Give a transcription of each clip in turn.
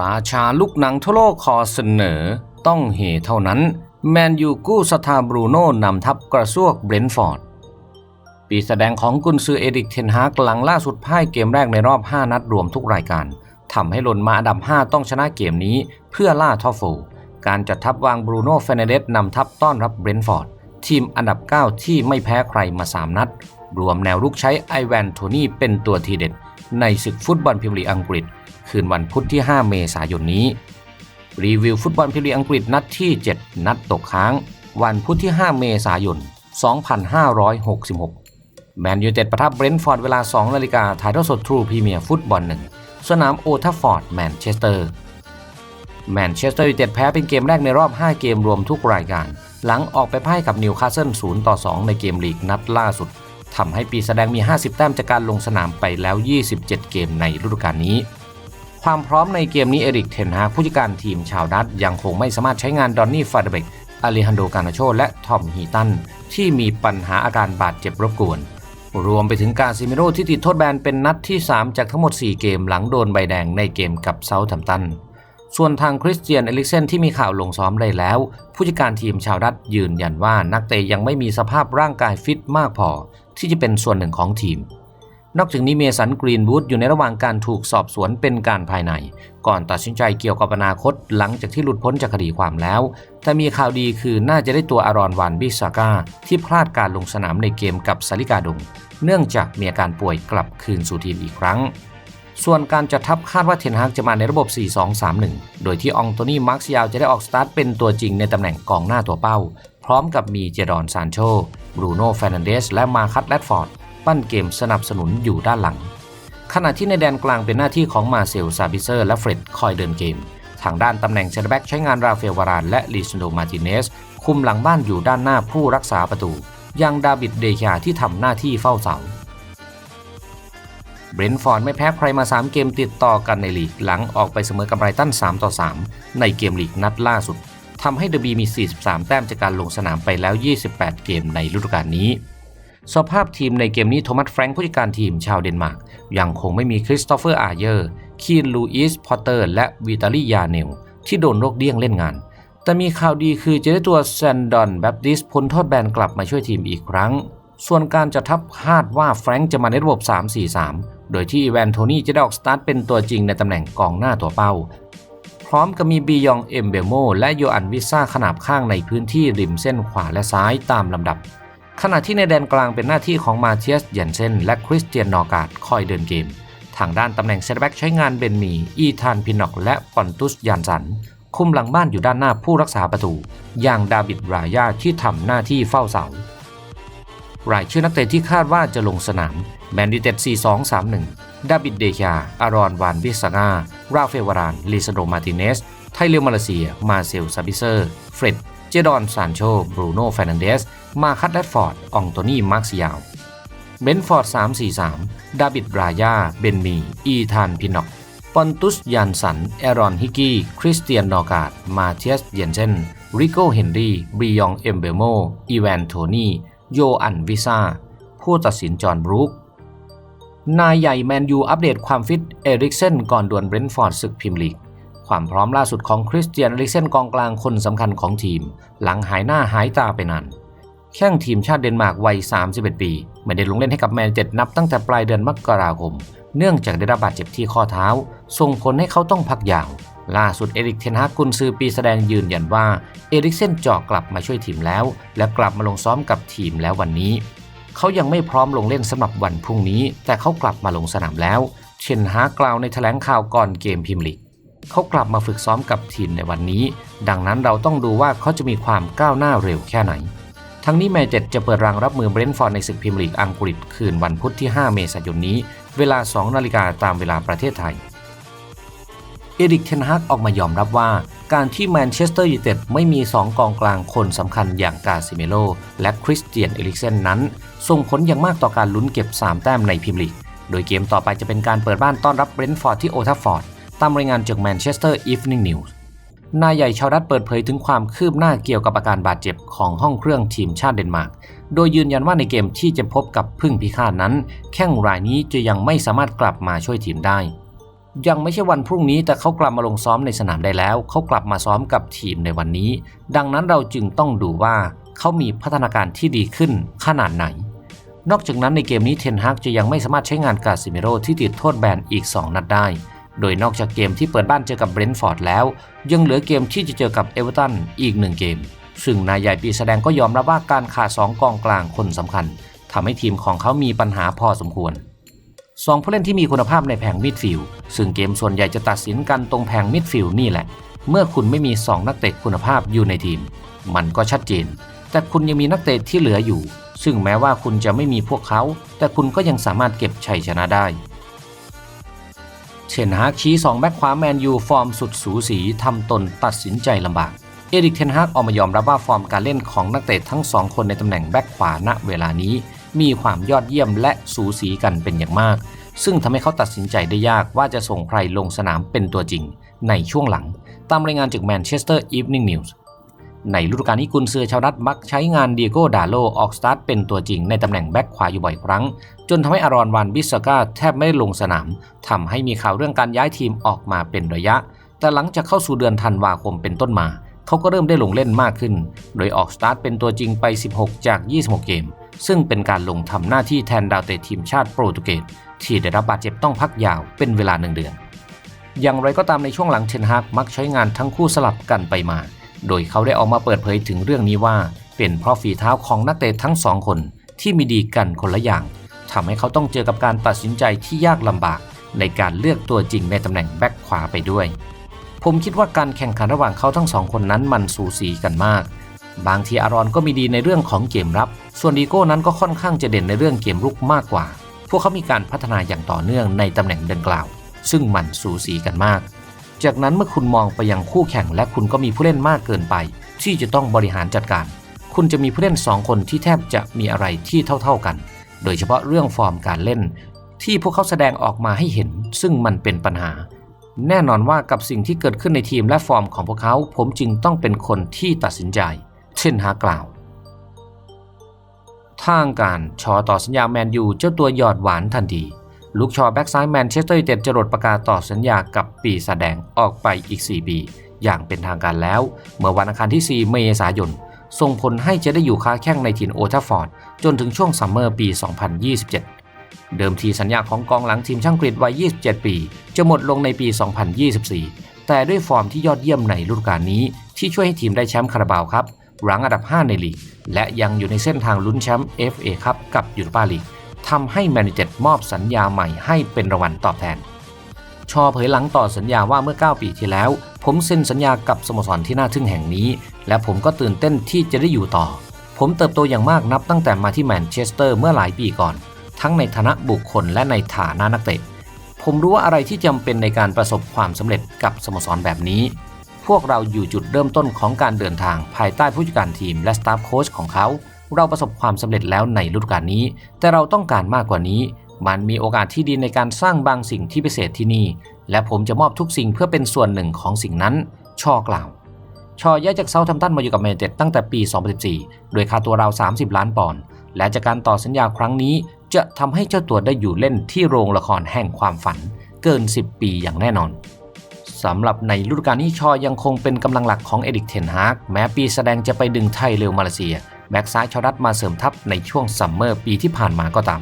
ราชาลูกหนังทั่วโลกขอเสนอ ต้องเหเท่านั้น แมนยูกู้สตาบรูโน่นำทัพกระซวกเบรนท์ฟอร์ด ปีแสดงของกุนซือเอริกเทนฮากหลังล่าสุดพ่ายเกมแรกในรอบ 5 นัดรวมทุกรายการทำให้หล่นมาอันดับ 5 ต้องชนะเกมนี้เพื่อล่าทอฟโฟการจัดทัพวางบรูโน่เฟเนเดสนำทัพต้อนรับเบรนท์ฟอร์ด ทีมอันดับ 9 ที่ไม่แพ้ใครมา 3 นัด รวมแนวรุกใช้ไอแวนโทนี่เป็นตัวทีเด็ด ในศึกฟุตบอลพรีเมียร์ลีอังกฤษ คืนวันพุธที่ 5 เมษายนนี้ รีวิวฟุตบอลพรีเมียร์ลีอังกฤษนัดที่ 7 นัดตกค้าง วันพุธที่ 5 เมษายน 2566 แมนยูเต็ดประทับเบรนท์ฟอร์ดเวลา 2 นาฬิกาถ่ายทอดสดทรูพรีเมียร์ฟุตบอลหนึ่งสนามโอทัฟฟอร์ดแมนเชสเตอร์แมนเชสเตอร์ยูไนเต็ดแพ้เป็นเกมแรกในรอบ 5 เกมรวมทุกรายการ หลังออกไปพ่ายกับนิวคาสเซิล 0 ต่อ 2 ในเกมลีกนัดล่าสุด ทำให้ปีแสดงมี 50 แต้มจากการลงสนามไปแล้ว 27 เกมในฤดูกาลนี้ ความพร้อมในเกมนี้เอริกเทนฮาผู้จัดการทีมชาวดัตยังคงไม่สามารถใช้งานดอนนี่ฟาเดเบกอาเลฮันโดกานาโช และทอมฮีตัน ที่มีปัญหาอาการบาดเจ็บรบกวน รวมไปถึงการซิมิโรที่ติดโทษแบนเป็นนัดที่ 3 จากทั้งหมด 4 เกมหลังโดนใบแดงในเกมกับเซาท์แฮมตันส่วนทางคริสเตียนเอลิกเซนที่มีข่าวลงซ้อมได้แล้ว ผู้จัดการทีมชาวดัตยืนยันว่านักเตะยังไม่มีสภาพร่างกายฟิตมากพอ ที่จะเป็นส่วนหนึ่งของทีม นอกจากนี้เมสันกรีนวูดอยู่ในระหว่างการถูกสอบสวนเป็นการภายใน ก่อนตัดสินใจเกี่ยวกับอนาคตหลังจากที่หลุดพ้นจากคดีความแล้ว แต่มีข่าวดีคือน่าจะได้ตัวอารอนวานบิซาก้าที่พลาดการลงสนามในเกมกับซาลิกาดง เนื่องจากมีอาการป่วยกลับคืนสู่ทีมอีกครั้งส่วนการจัดทัพคาดว่าเทนฮากจะมาในระบบ 4-2-3-1 โดยที่อองโตนี่มาร์คซิยาลจะได้ออกสตาร์ทเป็นตัวจริงในตำแหน่งกองหน้าตัวเป้า พร้อมกับมีเจดอนซานโชบรูโน่เฟรนันเดสและมาคัตแรดฟอร์ด ปั้นเกมสนับสนุนอยู่ด้านหลัง ขณะที่ในแดนกลางเป็นหน้าที่ของมาเซลซาบิเซอร์และเฟร็ดคอยเดินเกม ทางด้านตำแหน่งเซนเตอร์แบ็กใช้งานราเฟลวารานและลิซโดมาติเนสคุมหลังบ้านอยู่ด้านหน้าผู้รักษาประตู ยังดาบิดเดคาที่ทำหน้าที่เฝ้าเสาเบรนฟอร์ดไม่แพ้ใครมา 3 เกมติดต่อกันในลีกหลังออกไปเสมอกับไรตัน3 ต่อ 3 ในเกมลีกนัดล่าสุด ทำให้เดอะบีมี 43 แต้มจากการลงสนามไปแล้ว 28 เกมในฤดูกาลนี้ สภาพทีมในเกมนี้โทมัสแฟรงค์ผู้จัดการทีมชาวเดนมาร์กยังคงไม่มีคริสโตเฟอร์อาเยอร์ คีนลูอิส พอตเตอร์ และวิตาลียาเนล ที่โดนโรคเดี้ยงเล่นงาน แต่มีข่าวดีคือจะได้ตัวแซนดอนแบปติสพ้นโทษแบนกลับมาช่วยทีมอีกครั้ง ส่วนการจะทับคาดว่าแฟรงค์จะมาในระบบ 3-4-3 โดยที่อีแวนโทนี่จะได้ออกสตาร์ทเป็นตัวจริงในตำแหน่งกองหน้าตัวเป้า ร้อมกับมีบียองเอมเบลโมและโยอันวิซ่าขนาบข้างในพื้นที่ริมเส้นขวาและซ้ายตามลำดับ ขณะที่ในแดนกลางเป็นหน้าที่ของมาเทียสเยนเซนและคริสเตียนนอร์การ์ดคอยเดินเกม ทางด้านตำแหน่งเซนเตแบ็กใช้งานเบนมี อีธานพินอกและปอนตุสยานสัน คุมหลังบ้านอยู่ด้านหน้าผู้รักษาประตู อย่างดาบิดรายาที่ทำหน้าที่เฝ้าเสารายชื่อนักเตะที่คาดว่าจะลงสนามแมนดิเต็ด 4-2-3-1 ดาบิดเดชาอารอนวานวิสงา ราเฟลวารานลิซโดมาติเนส ไทเลมาเลเซีย มาเซลซาบิเซอร์ เฟร็ด เจดอนซานโช บรูโน่เฟรนันเดส มาคัตแรดฟอร์ดอองโตนีมาร์คซิยาลเบนฟอร์ด 3-4-3 ดาบิดบรายา เบนมี อีธานพินอกปอนตุสยันสัน แอรอน ฮิกกี้ คริสเตียน นอการ์ด มาเทียส เยนเซน ริโกเฮนรีบริยอง เอมเบลโม อีแวน โทนี่ โยอันวิซาผู้ตัดสินจอห์นบรูค นายใหญ่แมนยูอัปเดตความฟิตเอริกเซนก่อนดวลเบรนท์ฟอร์ดศึกพรีเมียร์ลีก ความพร้อมล่าสุดของคริสเตียนเอริกเซนกองกลางคนสำคัญของทีม หลังหายหน้าหายตาไปนาน แข้งทีมชาติเดนมาร์กวัย 31 ปี ไม่ได้ลงเล่นให้กับแมนเจ็ดนับตั้งแต่ปลายเดือนมกราคม เนื่องจากได้รับบาดเจ็บที่ข้อเท้า ส่งผลให้เขาต้องพักยาว ล่าสุดเอริกเทนฮากกุนซือปีแสดงยืนยันว่าเอริกเซนเจาะกลับมาช่วยทีมแล้ว และกลับมาลงซ้อมกับทีมแล้ววันนี้ เขายังไม่พร้อมลงเล่นสำหรับวันพรุ่งนี้ แต่เขากลับมาลงสนามแล้ว เชนฮากล่าวในแถลงข่าวก่อนเกมพรีเมียร์ลีกเขากลับมาฝึกซ้อมกับทีมในวันนี้ ดังนั้นเราต้องดูว่าเขาจะมีความก้าวหน้าเร็วแค่ไหน ทั้งนี้แมนเจ็ดจะเปิดรางรับมือเบรนท์ฟอร์ดในศึกพรีเมียร์ลีกอังกฤษคืนวันพุธที่ 5 เมษายนนี้ เวลา 2 นาฬิกาตามเวลาประเทศไทย เอริกเทนฮากออกมายอมรับว่า การที่แมนเชสเตอร์ยูไนเต็ดไม่มี 2 กองกลางคนสำคัญอย่างกาซิเมโลและคริสเตียนเอริกเซนนั้น ส่งผลอย่างมากต่อการลุ้นเก็บ 3 แต้มในพรีเมียร์ลีก โดยเกมต่อไปจะเป็นการเปิดบ้านต้อนรับเบรนท์ฟอร์ดที่โอทัฟฟอร์ดตามรายงานจากแมนเชสเตอร์อีฟนิ่งนิวส์นายใหญ่ชาวรัฐเปิดเผยถึงความคืบหน้าเกี่ยวกับอาการบาดเจ็บของห้องเครื่องทีมชาติเดนมาร์ก โดยยืนยันว่าในเกมที่จะพบกับพึ่งพิฆาตนั้น แข้งรายนี้จะยังไม่สามารถกลับมาช่วยทีมได้ ยังไม่ใช่วันพรุ่งนี้แต่เขากลับมาลงซ้อมในสนามได้แล้ว เขากลับมาซ้อมกับทีมในวันนี้ ดังนั้นเราจึงต้องดูว่าเขามีพัฒนาการที่ดีขึ้นขนาดไหน นอกจากนั้นในเกมนี้เทนฮากจะยังไม่สามารถใช้งานกาซิเมโรที่ติดโทษแบนอีก 2 นัดได้ โดยนอกจากเกมที่เปิดบ้านเจอกับเบรนท์ฟอร์ดแล้ว ยังเหลือเกมที่จะเจอกับเอเวอร์ตันอีกหนึ่งเกม ซึ่งนายใหญ่ปีแสดงก็ยอมรับว่าการขาดสองกองกลางคนสำคัญทำให้ทีมของเขามีปัญหาพอสมควร สองผู้เล่นที่มีคุณภาพในแผงมิดฟิลด์ซึ่งเกมส่วนใหญ่จะตัดสินกันตรงแผงมิดฟิลด์นี่แหละ เมื่อคุณไม่มี 2 นักเตะคุณภาพอยู่ในทีม มันก็ชัดเจน แต่คุณยังมีนักเตะที่เหลืออยู่ ซึ่งแม้ว่าคุณจะไม่มีพวกเขา แต่คุณก็ยังสามารถเก็บชัยชนะได้เชนฮากชี้2แบ็คขวาแมนยูฟอร์มสุดสูสีทำตนตัดสินใจลำบาก เอริกเทนฮากออกมายอมรับว่าฟอร์มการเล่นของนักเตะทั้งสองคนในตำแหน่งแบ็คขวาณเวลานี้ มีความยอดเยี่ยมและสูสีกันเป็นอย่างมาก ซึ่งทำให้เขาตัดสินใจได้ยากว่าจะส่งใครลงสนามเป็นตัวจริง ในช่วงหลัง ตามรายงานจากแมนเชสเตอร์อีฟนิ่งนิวส์ในฤดูกาลนี้กุนซือชาวดัตมักใช้งานเดียโกดาโลออกสตาร์ทเป็นตัวจริงในตำแหน่งแบ็คขวาอยู่บ่อยครั้ง จนทำให้อารอนวันบิสกาแทบไม่ได้ลงสนามทำให้มีข่าวเรื่องการย้ายทีมออกมาเป็นระยะ แต่หลังจากเข้าสู่เดือนธันวาคมเป็นต้นมา เขาก็เริ่มได้ลงเล่นมากขึ้น โดยออกสตาร์ทเป็นตัวจริงไป 16 จาก 26 เกม ซึ่งเป็นการลงทำหน้าที่แทนดาวเตะทีมชาติโปรตุเกสที่ได้รับบาดเจ็บต้องพักยาวเป็นเวลาหนึ่งเดือน อย่างไรก็ตามในช่วงหลังเทนฮากมักใช้งานทั้งคู่สลับกันไปมา โดยเขาได้ออกมาเปิดเผยถึงเรื่องนี้ว่า เป็นเพราะฝีเท้าของนักเตะทั้งสองคนที่มีดีกันคนละอย่างทำให้เขาต้องเจอกับการตัดสินใจที่ยากลำบาก ในการเลือกตัวจริงในตำแหน่งแบ็คขวาไปด้วย ผมคิดว่าการแข่งขันระหว่างเขาทั้งสองคนนั้นมันสูสีกันมาก บางทีอารอนก็มีดีในเรื่องของเกมรับ ส่วนดีโก้นั้นก็ค่อนข้างจะเด่นในเรื่องเกมรุกมากกว่า พวกเขามีการพัฒนาอย่างต่อเนื่องในตำแหน่งดังกล่าว ซึ่งมันสูสีกันมาก จากนั้นเมื่อคุณมองไปยังคู่แข่งและคุณก็มีผู้เล่นมากเกินไป ที่จะต้องบริหารจัดการ คุณจะมีผู้เล่น 2 คนที่แทบจะมีอะไรที่เท่า ๆกัน โดยเฉพาะเรื่องฟอร์มการเล่น ที่พวกเขาแสดงออกมาให้เห็น ซึ่งมันเป็นปัญหาแน่นอนว่ากับสิ่งที่เกิดขึ้นในทีมและฟอร์มของพวกเขา ผมจึงต้องเป็นคนที่ตัดสินใจ เช่นฮากล่าว ทางการชอต่อสัญญาแมนยูเจ้าตัวหยอดหวานทันที ลูกชอแบ็กซ้ายแมนเชสเตอร์ยูไนเต็ดจรดประกาศต่อสัญญากับปีแสดงออกไปอีก 4 ปี อย่างเป็นทางการแล้ว เมื่อวันอังคารที่ 4 เมษายนส่งผลให้จะได้อยู่ค้าแข้งในถิ่นโอทัฟอร์ด จนถึงช่วงซัมเมอร์ปี 2027 เดิมทีสัญญาของกองหลังทีมช่างกรีดวัย 27 ปี จะหมดลงในปี 2024 แต่ด้วยฟอร์มที่ยอดเยี่ยมในฤดูกาลนี้ ที่ช่วยให้ทีมได้แชมป์คาราบาวครับ รั้งอันดับ 5 ในลีก และยังอยู่ในเส้นทางลุ้นแชมป์ FA ครับกับยูโรปาลีกทำให้แมนยูเต็ดมอบสัญญาใหม่ให้เป็นรางวัลตอบแทน ชอเผยหลังต่อสัญญาว่าเมื่อ 9 ปีที่แล้ว ผมเซ็นสัญญากับสโมสรที่น่าทึ่งแห่งนี้ และผมก็ตื่นเต้นที่จะได้อยู่ต่อ ผมเติบโตอย่างมากนับตั้งแต่มาที่แมนเชสเตอร์เมื่อหลายปีก่อน ทั้งในฐานะบุคคลและในฐานะนักเตะผมรู้ว่าอะไรที่จำเป็นในการประสบความสำเร็จกับสโมสรแบบนี้ พวกเราอยู่จุดเริ่มต้นของการเดินทางภายใต้ผู้จัดการทีมและสตาฟโค้ชของเขา เราประสบความสำเร็จแล้วในฤดูกาลนี้ แต่เราต้องการมากกว่านี้ มันมีโอกาสที่ดีในการสร้างบางสิ่งที่พิเศษที่นี่ และผมจะมอบทุกสิ่งเพื่อเป็นส่วนหนึ่งของสิ่งนั้น ชอกล่าว ชอย้ายจากเซาท์แฮมตันมาอยู่กับแมนเต็ดตั้งแต่ปี 2014 โดยค่าตัวราว 30 ล้านปอนด์ และจากการต่อสัญญาครั้งนี้จะทำให้เจ้าตัวได้อยู่เล่นที่โรงละครแห่งความฝัน เกิน 10 ปีอย่างแน่นอน สำหรับในฤดูกาลนี้ชอยังคงเป็นกำลังหลักของเอดิกเทนฮากแม้ปีแสดงจะไปดึงไทยเร็วมาเลเซีย แบ็กซ้ายชอรัตมาเสริมทัพในช่วงซัมเมอร์ปีที่ผ่านมาก็ตาม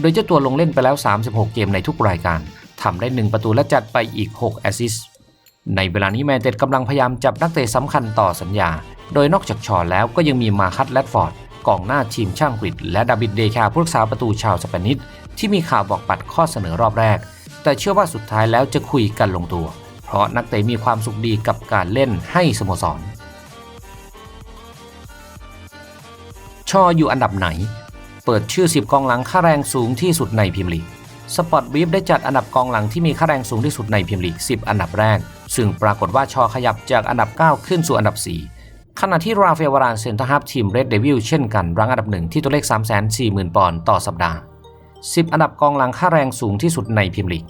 โดยเจ้าตัวลงเล่นไปแล้ว 36 เกมในทุกรายการทำได้ 1 ประตูและจัดไปอีก 6 แอสซิสต์ในเวลานี้แมนเต็ดกำลังพยายามจับนักเตะสำคัญต่อสัญญา โดยนอกจากชอแล้วก็ยังมีมาคัตแรดฟอร์ดกองหน้าทีมช่างกรีดและดาบิดเดชาผู้รักษาประตูชาวสเปนิสที่มีข่าวบอกปัดข้อเสนอรอบแรก แต่เชื่อว่าสุดท้ายแล้วจะคุยกันลงตัว ราะนักเตะมีความสุขดีกับการเล่นให้สโมสร ชออยู่อันดับไหน เปิดชื่อ 10 กองหลังค่าแรงสูงที่สุดในพรีเมียร์ลีสปอตบีฟได้จัดอันดับกองหลังที่มีค่าแรงสูงที่สุดในพรีเมียร์ลีก10 อันดับแรก ซึ่งปรากฏว่าชอขยับจากอันดับ 9 ขึ้นสู่อันดับ 4 ขณะที่ราฟาเอลวารานเซนเตอร์ฮับทีมเรดเดวิลเช่นกันรั้งอันดับหนึ่งที่ตัวเลข 340,000 ปอนด์ต่อสัปดาห์ 10 อันดับกองหลังค่าแรงสูงที่สุดในพรีเมียร์ลีก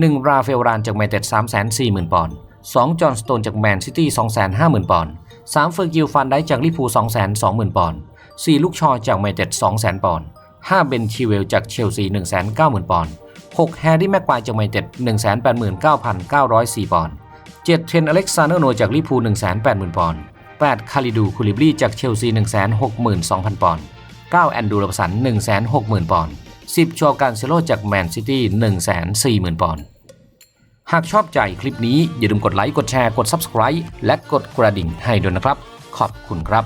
1 ราฟาเอลรานจากแมนเต็ด340,000 ปอนด์ 2 จอห์นสโตนจากแมนซิตี้ 250,000 ปอนด์ 3 เฟอร์กิลฟันได้จากลิเวอร์พูล220,000 ปอนด์ 4 ลูกชอจากแมนเต็ด200,000 ปอนด์ 5 เบนชิเวลจากเชลซี 190,000 ปอนด์ 6 แฮร์รี่แม็กควายจากไมนเต็ด189,904 ปอนด์ 7 เทรนอเล็กซานเดอร์โนจากลิพู180,000 ปอนด์ 8 คาริดูคูลิบรีจากเชลซี 162,000 ปอนด์ 9 แอนดูลาสัน160,000 ปอนด์ 10ชอการเซโลจากแมนซิตี้140,000 ปอนด์ หากชอบใจคลิปนี้อย่าลืมกดไลค์ กดแชร์ กด Subscribe และกดกระดิ่งให้ด้วยนะครับ ขอบคุณครับ